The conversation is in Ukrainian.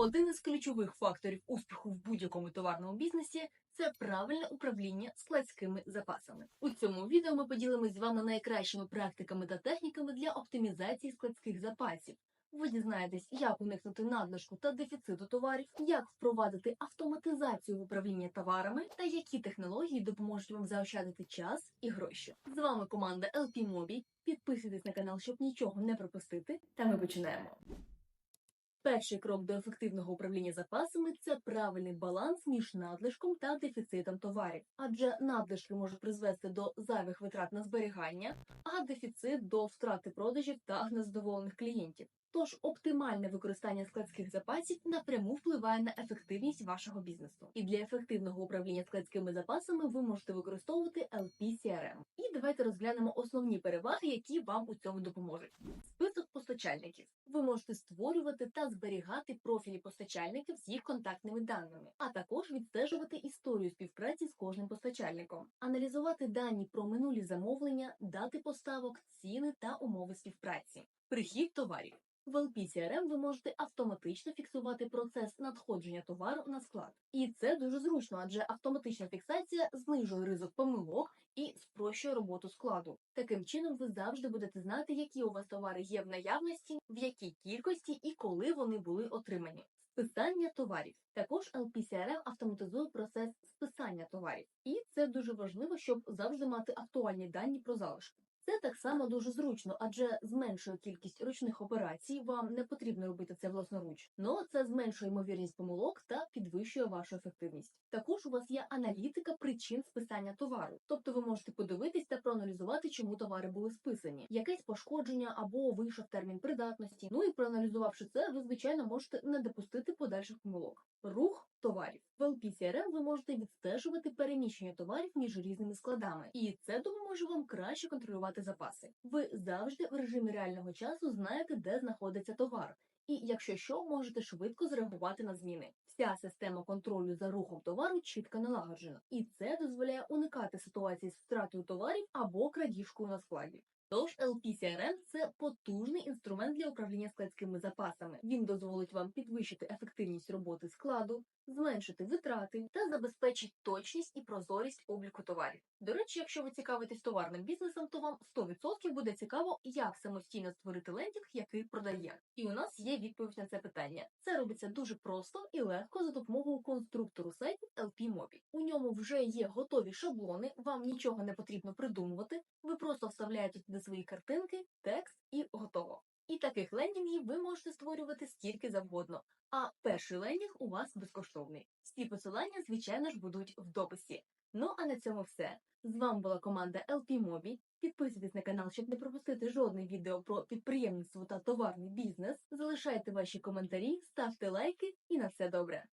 Один із ключових факторів успіху в будь-якому товарному бізнесі це правильне управління складськими запасами. У цьому відео ми поділимось з вами найкращими практиками та техніками для оптимізації складських запасів. Ви дізнаєтесь, як уникнути надлишку та дефіциту товарів, як впровадити автоматизацію в управлінні товарами та які технології допоможуть вам заощадити час і гроші. З вами команда LP Mobi. Підписуйтесь на канал, щоб нічого не пропустити. Та ми починаємо. Перший крок до ефективного управління запасами це правильний баланс між надлишком та дефіцитом товарів, адже надлишки можуть призвести до зайвих витрат на зберігання, а дефіцит до втрати продажів та незадоволених клієнтів. Тож оптимальне використання складських запасів напряму впливає на ефективність вашого бізнесу. І для ефективного управління складськими запасами ви можете використовувати LP-CRM. І давайте розглянемо основні переваги, які вам у цьому допоможуть. Список постачальників. Ви можете створювати та зберігати профілі постачальників з їх контактними даними, а також відстежувати історію співпраці з кожним постачальником, аналізувати дані про минулі замовлення, дати поставок, ціни та умови співпраці. Прихід товарів. В LP CRM ви можете автоматично фіксувати процес надходження товару на склад. І це дуже зручно, адже автоматична фіксація знижує ризик помилок і спрощує роботу складу. Таким чином, ви завжди будете знати, які у вас товари є в наявності, в якій кількості і коли вони були отримані. Списання товарів також LPCRM автоматизує процес списання товарів, і це дуже важливо, щоб завжди мати актуальні дані про залишки. Це так само дуже зручно, адже зменшує кількість ручних операцій. Вам не потрібно робити це власноруч. Но це зменшує ймовірність помилок та підвищує вашу ефективність. Також у вас є аналітика причин списання товару, тобто ви можете подивитись та проаналізувати, чому товари були списані, якесь пошкодження або вийшов термін придатності. Ну і проаналізувавши це, ви звичайно можете не допустити подальших помилок. Рух товарів в LPCRM ви можете відстежувати переміщення товарів між різними складами, і це допоможе вам краще контролювати запаси. Ви завжди в режимі реального часу знаєте, де знаходиться товар. І якщо що, можете швидко зреагувати на зміни. Вся система контролю за рухом товару чітко налагоджена, і це дозволяє уникати ситуацій з втратою товарів або крадіжкою на складі. Тож LPCRM – це потужний інструмент для управління складськими запасами. Він дозволить вам підвищити ефективність роботи складу, зменшити витрати та забезпечить точність і прозорість обліку товарів. До речі, якщо ви цікавитесь товарним бізнесом, то вам 100% буде цікаво, як самостійно створити лендінг, який продає. І у нас є відповідь на це питання. Це робиться дуже просто і легко за допомогою конструктору сайту LP Mobi. У ньому вже є готові шаблони, вам нічого не потрібно придумувати. Ви просто вставляєте туди свої картинки, текст і готово. І таких лендінгів ви можете створювати скільки завгодно. А перший лендінг у вас безкоштовний. Всі посилання, звичайно ж, будуть в дописі. Ну а на цьому все. З вами була команда LP Mobi. Підписуйтесь на канал, щоб не пропустити жодне відео про підприємництво та товарний бізнес. Залишайте ваші коментарі, ставте лайки і на все добре.